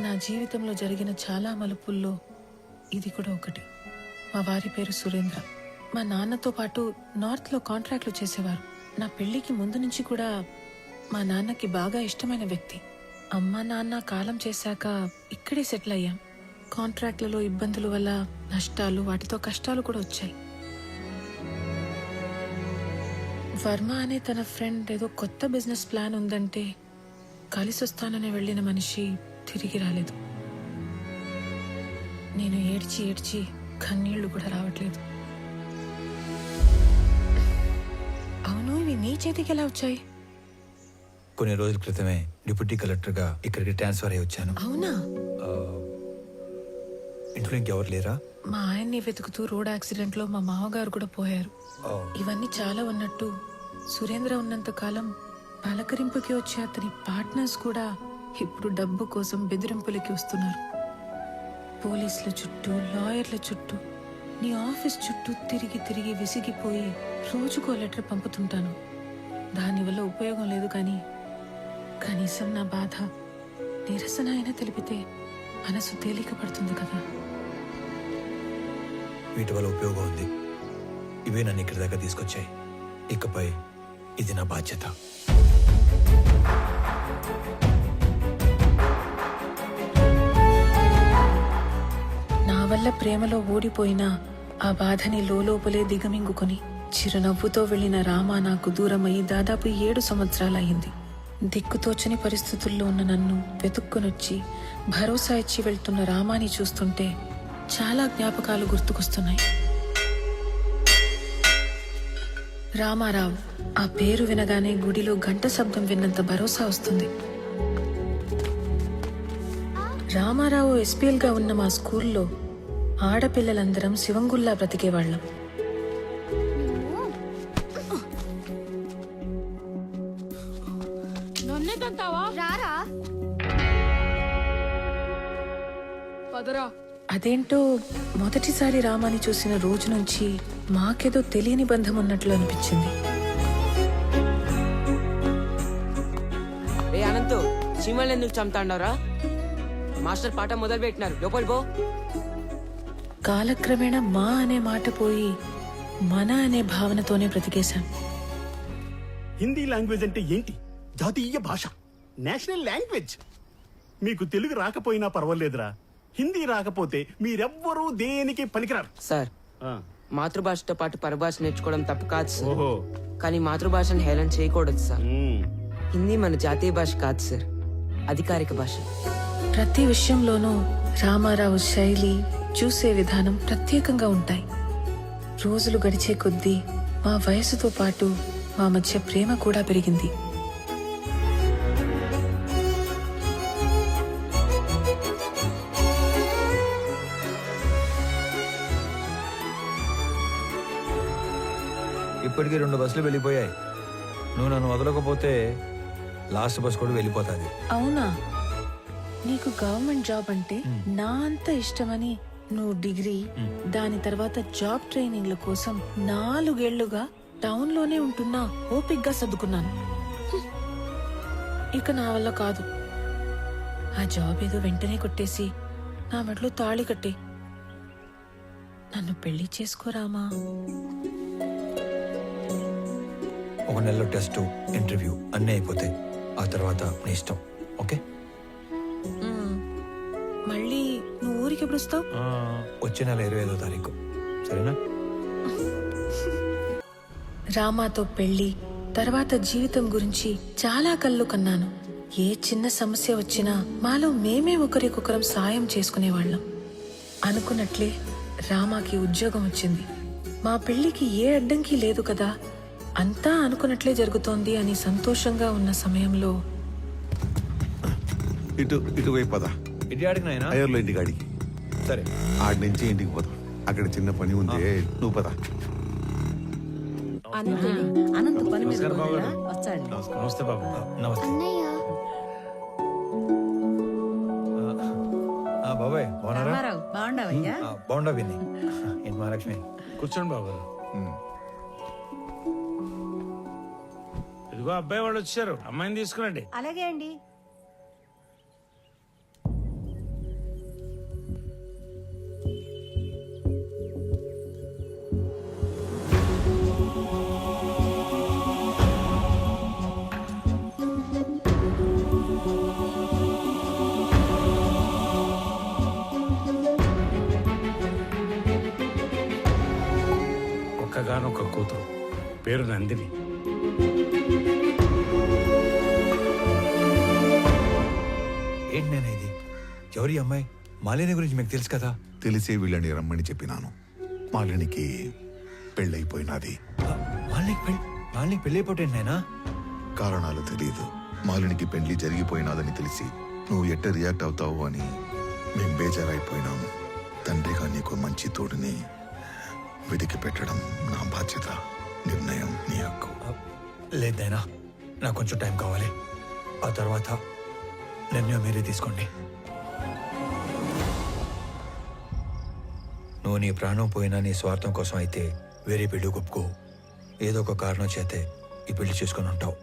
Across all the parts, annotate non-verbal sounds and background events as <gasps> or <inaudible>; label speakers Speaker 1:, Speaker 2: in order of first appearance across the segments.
Speaker 1: నా జీవితంలో జరిగిన చాలా మలుపుల్లో ఇది కూడా ఒకటి. మా వారి పేరు సురేంద్ర. మా నాన్నతో పాటు నార్త్లో కాంట్రాక్ట్లు చేసేవారు. నా పెళ్ళికి ముందు నుంచి కూడా మా నాన్నకి బాగా ఇష్టమైన వ్యక్తి. అమ్మ నాన్న కాలం చేశాక ఇక్కడే సెటిల్ అయ్యాం. కాంట్రాక్ట్లలో ఇబ్బందుల వల్ల నష్టాలు వాటితో కష్టాలు కూడా వచ్చాయి. వర్మ అనే తన ఫ్రెండ్ ఏదో కొత్త బిజినెస్ ప్లాన్ ఉందంటే కలిసి వస్తానని వెళ్ళిన మనిషి తిరిగి రాలేదు. నేను ఏడ్చి ఏడ్చి కన్నీళ్ళు కూడా రావట్లేదు. అవును ఇవి నీ చేతికి ఎలా వచ్చాయి?
Speaker 2: కొన్ని రోజుల క్రితమే డిప్యూటీ కలెక్టర్గా ఇక్కడికి ట్రాన్స్ఫర్ అయ్యి వచ్చాను.
Speaker 1: అవునా?
Speaker 2: ఇంట్లో ఇంకెవరు లేరా?
Speaker 1: మా ఆయన్ని వెతుకుతూ రోడ్ యాక్సిడెంట్లో మా మామగారు కూడా పోయారు. ఇవన్నీ చాలా ఉన్నట్టు సురేంద్ర ఉన్నంత కాలం పలకరింపుకి వచ్చే అతని పార్ట్నర్స్ కూడా ఇప్పుడు డబ్బు కోసం బెదిరింపులకి వస్తున్నారు. పోలీసుల చుట్టూ లాయర్ల చుట్టూ నీ ఆఫీస్ చుట్టూ తిరిగి తిరిగి విసిగిపోయి రోజుకో లెటర్ పంపుతుంటాను. దానివల్ల ఉపయోగం లేదు కానీ కనీసం నా బాధ నిరసన అయినా తెలిపితే మనసు తేలిక పడుతుంది కదా.
Speaker 2: వీటి వల్ల ఉపయోగం ఉంది. ఇవే నన్ను ఇక్కడి దాకా తీసుకొచ్చాయి. ఇకపై ఇది నా బాధ్యత.
Speaker 1: వల్ల ప్రేమలో ఓడిపోయిన ఆ బాధని లోపలే దిగమింగుకొని చిరునవ్వుతో వెళ్ళిన రామ నాకు దూరమై దాదాపు ఏడు సంవత్సరాలయ్యింది. దిక్కుతోచని పరిస్థితుల్లో ఉన్న నన్ను వెతుక్కునొచ్చి భరోసా ఇచ్చి వెళ్తున్న రామాని చూస్తుంటే చాలా జ్ఞాపకాలు గుర్తుకొస్తున్నాయి. రామారావు ఆ పేరు వినగానే గుడిలో గంట శబ్దం విన్నంత భరోసా వస్తుంది. రామారావు ఎస్పీఎల్గా ఉన్న మా స్కూల్లో ఆడపిల్లలందరం శివంగుల్లా బ్రతికేవాళ్ళం.
Speaker 3: రారా.
Speaker 1: అదేంటో మొదటిసారి రామాని చూసిన రోజు నుంచి మాకేదో తెలియని బంధం ఉన్నట్లు అనిపించింది.
Speaker 4: రే అనంతు చీమల్ని ఎందుకు చంపుతాండవరా మాస్టర్ పాట మొదలు పెట్టినారు లోపలి పో.
Speaker 1: కాలక్రమేణా మా అనే మాట పోయి మన అనే భావనతోనే బ్రతికేశాం.
Speaker 5: హిందీ లాంగ్వేజ్ అంటే ఏంటి? జాతీయ భాష. National language. మీకు తెలుగు రాకపోయినా పర్వాలేదురా. హిందీ రాకపోతే మీరెవ్వరూ దేనికి పనికిరారు?
Speaker 4: సార్
Speaker 5: ఆ,
Speaker 4: మాతృభాషతో పాటు పరభాష నేర్చుకోవడం తప్పు కాదు సార్.
Speaker 5: ఓహో.
Speaker 4: కానీ మాతృభాషను హేళన చేయకూడదు సార్. హిందీ మన జాతీయ భాష కాదు సార్. అధికారిక భాష.
Speaker 1: ప్రతి విషయంలోనూ రామారావు శైలి చూసే విధానం ప్రత్యేకంగా ఉంటాయి. రోజులు గడిచే కొద్దీ మా వయసుతో పాటు మా మధ్య ప్రేమ కూడా పెరిగింది.
Speaker 2: ఇప్పటికీ రెండు బస్సులు వెళ్ళిపోయాయి. నువ్వు నన్ను వదలకపోతే లాస్ట్ బస్ కూడా వెళ్ళిపోతుంది.
Speaker 1: అవునా? నీకు గవర్నమెంట్ జాబ్ అంటే నా అంత ఇష్టమని నువ్వు డిగ్రీ దాని తర్వాత జాబ్ ట్రైనింగ్ల కోసం నాలుగేళ్ళుగా టౌన్లోనే ఉంటున్నా ఓపిగ్గా సర్దుకున్నాను. ఇక నా వల్ల కాదు. ఆ జాబ్ ఏదో వెంటనే కొట్టేసి నా మెడలో తాళి కట్టి. నన్ను పెళ్ళి చేసుకోరామా
Speaker 2: ఒక నెలలో టెస్ట్ ఇంటర్వ్యూ అన్నీ అయిపోతాయి. ఆ తర్వాత నీ ఇష్టం. ఓకే.
Speaker 1: మళ్ళీ ఊరికి ఎప్పుడు వస్తావు
Speaker 2: వచ్చే నెల ఇరవై ఐదో తారీఖు. సరేనా?
Speaker 1: రామాతో పెళ్ళి తర్వాత జీవితం గురించి చాలా కళ్ళు కన్నాను. ఏ చిన్న సమస్య వచ్చినా మాలో మేమే ఒకరికొకరం సాయం చేసుకునేవాళ్ళం. అనుకున్నట్లే రామాకి ఉద్యోగం వచ్చింది. మా పెళ్ళికి ఏ అడ్డంకి లేదు కదా అంతా అనుకున్నట్లే జరుగుతోంది అని సంతోషంగా ఉన్న సమయంలో
Speaker 6: ఇటు ఇటువైపు పద.
Speaker 2: ఇటు
Speaker 6: అయ్యర్లో ఇంటికి అడిగి
Speaker 2: సరే.
Speaker 6: ఆడి నుంచి ఇంటికి పోదాం. అక్కడ చిన్న పని ఉంది. నువ్వు పద.
Speaker 7: అనంత పని మీద పోయాడా? వచ్చాడు
Speaker 2: నమస్తే బాబు. నమస్తే.
Speaker 3: అన్నయ్య.
Speaker 2: ఆ, బాబాయ్ బాగున్నారా?
Speaker 7: రామారావు బాగుండవయ్యా?
Speaker 2: ఆ, బాగుండా విని. ఏంటి మహాలక్ష్మి?
Speaker 8: కూర్చోండి బాబు. ఇదిగో అబ్బాయి వాళ్ళు వచ్చారు. అమ్మాయిని తీసుకురండి.
Speaker 7: అలాగే అండి.
Speaker 8: పేరు నందిని.
Speaker 2: ఏంటి నేను ఇది? ఎవరి అమ్మాయి? మాలిని గురించి మీకు తెలుసు కదా?
Speaker 6: తెలిసే వీళ్ళని రమ్మని చెప్పినాను. మాలినికి పెళ్ళైపోయినది.
Speaker 2: మాలినికి పెళ్ళి మాలినికి నాయనా?
Speaker 6: కారణాలు తెలియదు. మాలినికి పెళ్ళి జరిగిపోయినాదని తెలిసి నువ్వు ఎట్ట రియాక్ట్ అవుతావు అని మేం బేజారైపోయినాము. తండ్రిగా నీకు మంచి తోడుని వెతికి పెట్టడం నా బాధ్యత. నిర్ణయం నీ హక్కు.
Speaker 2: లేదు నాయనా నాకు కొంచెం టైం కావాలి. ఆ తర్వాత నిర్ణయం మీరే తీసుకోండి. నువ్వు నీ ప్రాణం పోయినా నీ స్వార్థం కోసం అయితే వేరే పెళ్ళి ఒప్పుకో ఏదో ఒక కారణం చేతే ఈ పెళ్ళి చేసుకుని ఉంటావు.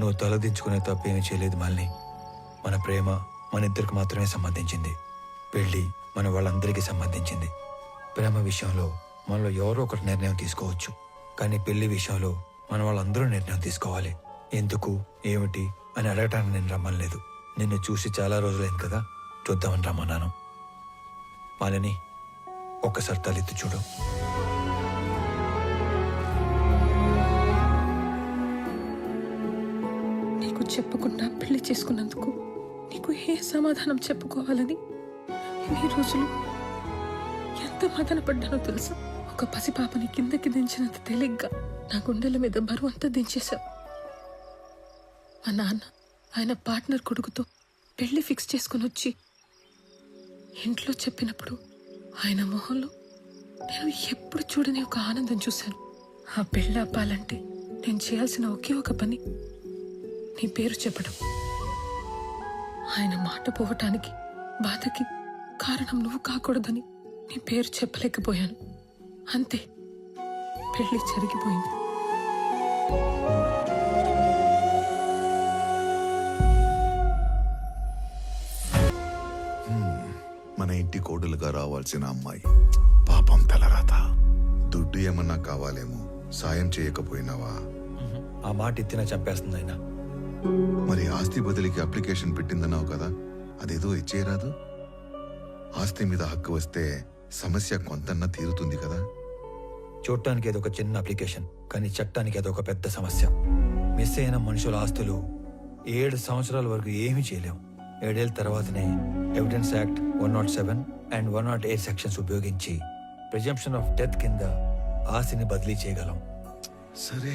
Speaker 2: నువ్వు తలదించుకునే తప్పేమీ చేయలేదు మాలిని. మన ప్రేమ మన ఇద్దరికి మాత్రమే సంబంధించింది. పెళ్ళి మన వాళ్ళందరికీ సంబంధించింది. ప్రేమ విషయంలో మనలో ఎవరో ఒకరు నిర్ణయం తీసుకోవచ్చు. కానీ పెళ్ళి విషయంలో మన వాళ్ళందరూ నిర్ణయం తీసుకోవాలి. ఎందుకు? ఏమిటి? అని అడగటానికి నేను రమ్మలేదు నిన్ను చూసి చాలా రోజులైంది కదా. చూద్దామని రమ్మన్నాను. మాలిని ఒక్కసారి తలెత్తి చూడు.
Speaker 1: నీకు చెప్పకుండా పెళ్ళి చేసుకున్నందుకు నీకు ఏ సమాధానం చెప్పుకోవాలని? ఎన్ని రోజులు ఎంత మదన పడ్డానో తెలుసా? ఒక పసిపాపని కిందకి దించినంత తేలిగ్గా నా గుండెల మీద బరువు అంతా దించేశావు. మా నాన్న ఆయన పార్ట్నర్ కొడుకుతో పెళ్ళి ఫిక్స్ చేసుకుని వచ్చి ఇంట్లో చెప్పినప్పుడు ఆయన మొహంలో నేను ఎప్పుడు చూడని ఒక ఆనందం చూశాను. ఆ పెళ్ళి అప్పాలంటే నేను చేయాల్సిన ఒకే ఒక పని నీ పేరు చెప్పడం. ఆయన మాట పోవటానికి బాధకి కారణం నువ్వు కాకూడదని నీ పేరు చెప్పలేకపోయాను. అంతే. పెళ్ళి జరిగిపోయింది.
Speaker 6: మన ఇంటి కోడలుగా రావాల్సిన అమ్మాయి. పాపం తలరాత. దుడ్డు ఏమన్నా కావాలేమో సాయం చేయకపోయినావా?
Speaker 2: ఆ మాట ఎత్తిన చంపేస్తుంది ఆయన.
Speaker 6: మరి ఆస్తి బదిలీకి అప్లికేషన్ పెట్టిందన్నావు కదా అదేదో ఇచ్చేయరాదు? ఆస్తి మీద హక్కు వస్తే సమస్య కొంతన్నా తీరుతుంది కదా.
Speaker 2: చూడటానికి ఏదో ఒక చిన్న అప్లికేషన్ కానీ చట్టానికి అదొక పెద్ద సమస్య. మిస్ అయిన మనుషుల ఆస్తులు ఏడు సంవత్సరాల వరకు ఏమీ చేయలేం. ఏడేళ్ళ తర్వాతనే evidence act one not seven and one not eight sections ఉపయోగించి ప్రిజంప్షన్ ఆఫ్ డెత్ కింద ఆస్తిని బదిలీ చేయగలం.
Speaker 6: సరే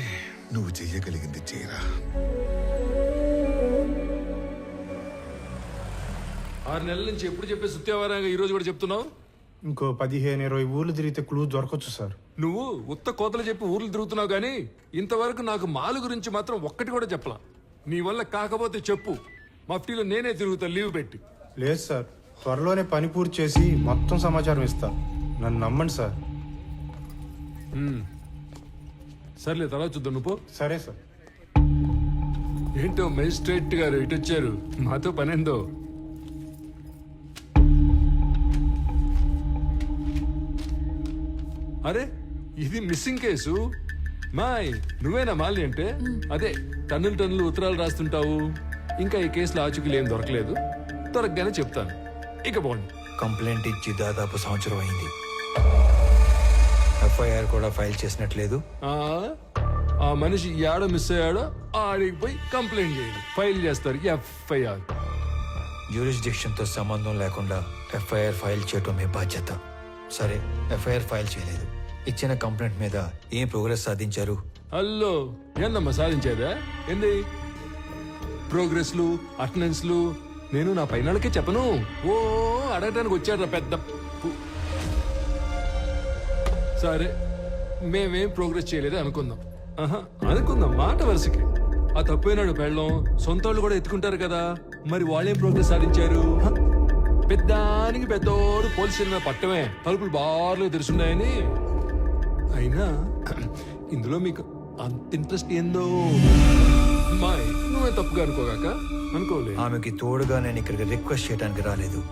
Speaker 6: నువ్వు చెయ్యగలిగింది చేయరా.
Speaker 3: ఆరు నెలల నుంచి ఎప్పుడు చెప్పే సుత్యావారంగా ఈ రోజు కూడా చెప్తున్నావు?
Speaker 8: ఇంకో పదిహేను ఇరవై ఊర్లు తిరిగితే క్లూ దొరకచ్చు సార్.
Speaker 3: నువ్వు ఉత్త కోతలు చెప్పి ఊర్లు తిరుగుతున్నావు కానీ ఇంతవరకు నాకు మాలు గురించి మాత్రం ఒక్కటి కూడా చెప్పలా. నీ వల్ల కాకపోతే చెప్పు. మఫ్టీలో నేనే తిరుగుతా లీవ్ పెట్టి.
Speaker 8: లేదు సార్. త్వరలోనే పని పూర్తి చేసి మొత్తం సమాచారం ఇస్తా. నన్ను నమ్మండి సార్.
Speaker 3: సర్లే తర్వాత చూద్దాం. నువ్వు.
Speaker 8: సరే సార్.
Speaker 3: ఏంటో మెజిస్ట్రేట్ గారు ఇటు వచ్చారు. మాతో పనేందో? అరే ఇది మిస్సింగ్ కేసు. మాయ్ నువ్వేనా మాలి అంటే? అదే టన్నులు టన్నులు ఉత్తరాలు రాస్తుంటావు. ఇంకా ఈ కేసులో ఆచూకీలు ఏం దొరకలేదు. దొరకగానే చెప్తాను. ఇక పోండి.
Speaker 2: కంప్లైంట్ ఇచ్చి దాదాపు సంవత్సరం అయింది. ఎఫ్ఐఆర్ కూడా ఫైల్ చేసినట్లేదు.
Speaker 3: ఆ ఆ మనిషి ఏడ మిస్ అయ్యాడో ఆడికి పోయి కంప్లైంట్ చేయండి. ఫైల్ చేస్తారు ఎఫ్ఐఆర్.
Speaker 2: జ్యూరిస్డిక్షన్తో సంబంధం లేకుండా ఎఫ్ఐఆర్ ఫైల్ చేయటం మీ బాధ్యత. సరే ఎఫ్ఐఆర్ ఫైల్ చేయలేదు. ఇచ్చిన కంప్లైంట్ మీద ఏం ప్రోగ్రెస్ సాధించారు?
Speaker 3: హలో ఏందమ్మా సాధించేదా? ఏంది? ప్రోగ్రెస్లు అటెండెన్స్లు నేను నా పైనళ్ళకే చెప్పను. ఓ అడగటానికి వచ్చాడు పెద్ద సరే మేమేం ప్రోగ్రెస్ చేయలేదు అనుకుందాం. ఆహా, అనుకుందాం మాట వరుసకి. ఆ తప్పైనాడు పెళ్ళం సొంత వాళ్ళు కూడా ఎత్తుకుంటారు కదా. మరి వాళ్ళేం ప్రోగ్రెస్ సాధించారు? పెద్దానికి పెద్దోడు పోలీస్ పట్టమే. తలుపులు బార్లు తెరుచున్నాయని అయినా ఇందులో మీకు అంత ఇంట్రెస్ట్ ఏందో? మాయ్ నువ్వే తప్పుగా అనుకోగాక అనుకోలే.
Speaker 2: ఆమెకి తోడుగా నేను ఇక్కడికి రిక్వెస్ట్ చేయడానికి రాలేదు.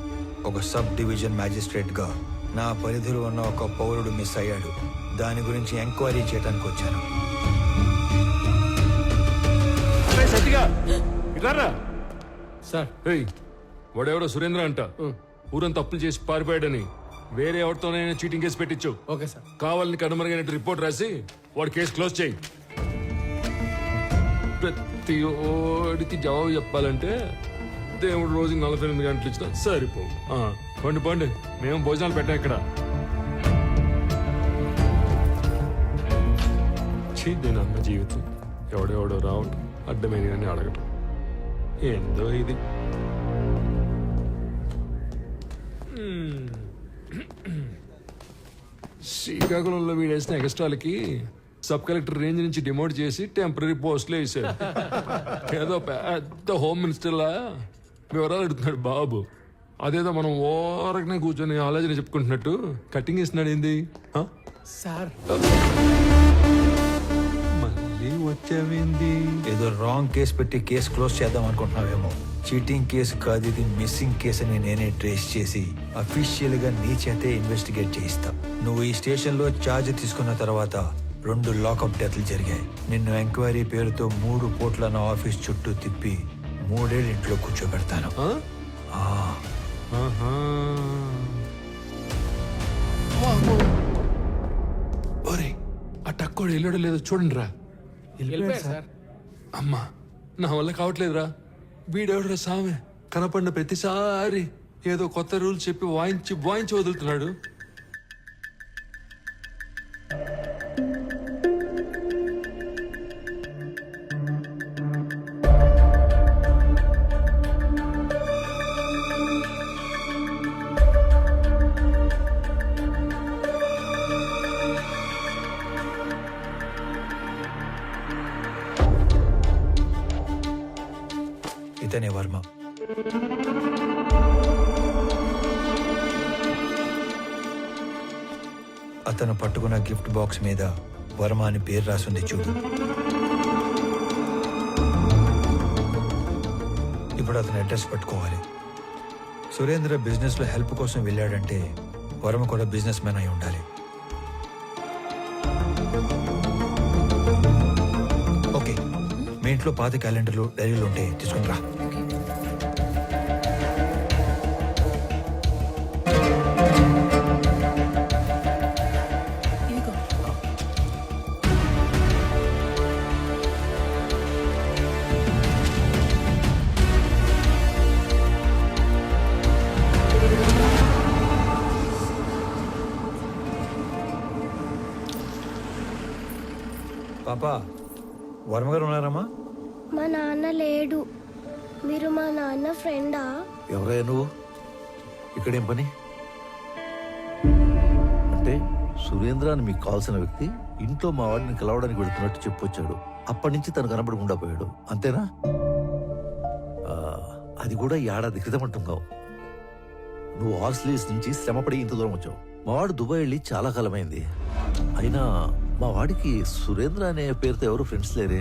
Speaker 2: ఒక సబ్ డివిజన్ మ్యాజిస్ట్రేట్గా నా పరిధిలో ఉన్న ఒక పౌరుడు మిస్ అయ్యాడు. దాని గురించి ఎంక్వైరీ చేయడానికి వచ్చాను.
Speaker 3: సత్తిగా! <gasps> ఇట్లారా? సార్. ఏయ్ వాడెవడో సురేంద్ర అంట. ఊరంతా అప్పులు చేసి పారిపోయాడని. వేరే ఎవరితోనైనా చీటింగ్ కేసు పెట్టించు.
Speaker 8: Okay sir.
Speaker 3: కావాలని కనుమరుగైనట్టు రిపోర్ట్ రాసి వాడి కేసు క్లోజ్ చేయి. ప్రతి ఓడికి జవాబు చెప్పాలంటే దేవుడు రోజు నలభై ఎనిమిది గంటలు ఇచ్చినా సరిపోవు. ఆ, పండి పండి. మేము భోజనాలు పెట్టాం ఇక్కడ. అన్న జీవితం. ఎవడెవడో రావటం అడ్డమైన అని అడగటం. ఏందో ఇది? శ్రీకాకుళంలో వీడేసిన ఎగస్ట్రాలకి సబ్ కలెక్టర్ రేంజ్ నుంచి డిమోట్ చేసి టెంపరీ పోస్ట్లో వేసాడు ఏదో పెద్ద హోమ్ మినిస్టర్లా వివరాలు అడుగుతున్నాడు బాబు. అదేదో మనం ఓరకనే కూర్చొని ఆలోచన చెప్పుకుంటున్నట్టు కటింగ్ ఇస్తున్నాడు ఏంది?
Speaker 8: సార్.
Speaker 3: వచ్చావేంది?
Speaker 2: ఏదో రాంగ్ కేసు పెట్టి కేసు క్లోజ్ చేద్దాం అనుకుంటున్నావేమో. చీటింగ్ కేసు కాదు ఇది మిస్సింగ్ కేసు అని నేనే ట్రేస్ చేసి అఫీషియల్గా నీ చేతే ఇన్వెస్టిగేట్ చేయిస్తా. నువ్వు ఈ స్టేషన్లో ఛార్జ్ తీసుకున్న తర్వాత రెండు లాకప్ డెత్లు జరిగాయి. నిన్ను ఎంక్వైరీ పేరుతో మూడు కోట్ల నా ఆఫీస్ చుట్టూ తిప్పి మూడేళ్ళు ఇంట్లో కూర్చోబెడతాను.
Speaker 3: ఆ? టక్కోడు వెళ్ళాడో లేదో చూడండి రా
Speaker 8: సార్.
Speaker 3: అమ్మా నా వల్ల కావట్లేదురా. వీడెవడరా సామె? కనపడిన ప్రతిసారి ఏదో కొత్త రూల్ చెప్పి వాయించి వాయించి వదులుతున్నాడు.
Speaker 2: అతను పట్టుకున్న గిఫ్ట్ బాక్స్ మీద వర్మ అని పేరు రాసింది చూడు. ఇప్పుడు అతను అడ్రస్ పట్టుకోవాలి. సురేంద్ర బిజినెస్లో హెల్ప్ కోసం వెళ్ళాడంటే వర్మ కూడా బిజినెస్ మ్యాన్ అయి ఉండాలి. ఓకే మీ ఇంట్లో పాత క్యాలెండర్లు డైరీలు ఉంటే తీసుకుని రా. పాపా వర్మ గారు ఉన్నారమ్మా?
Speaker 9: మా నాన్న లేడు. మీరు మా నాన్న ఫ్రెండా?
Speaker 10: ఎవరయ్యా నువ్వు? ఇక్కడేం పని? అంటే సురేంద్ర అని మీకు కావాల్సిన వ్యక్తి ఇంట్లో మా వాడిని కలవడానికి వెళ్తున్నట్టు చెప్పొచ్చాడు. అప్పటి నుంచి తను కనబడకుండా పోయాడు. అంతేనా? ఆ, అది కూడా ఏడాది క్రితం అంటున్నావు నువ్వు ఆస్ట్రేలియస్ నుంచి శ్రమపడి ఇంత దూరం వచ్చావు. మా వాడు దుబాయ్ వెళ్ళి చాలా కాలమైంది. అయినా మా వాడికి సురేంద్ర అనే పేరుతో ఎవరు ఫ్రెండ్స్ లేరే?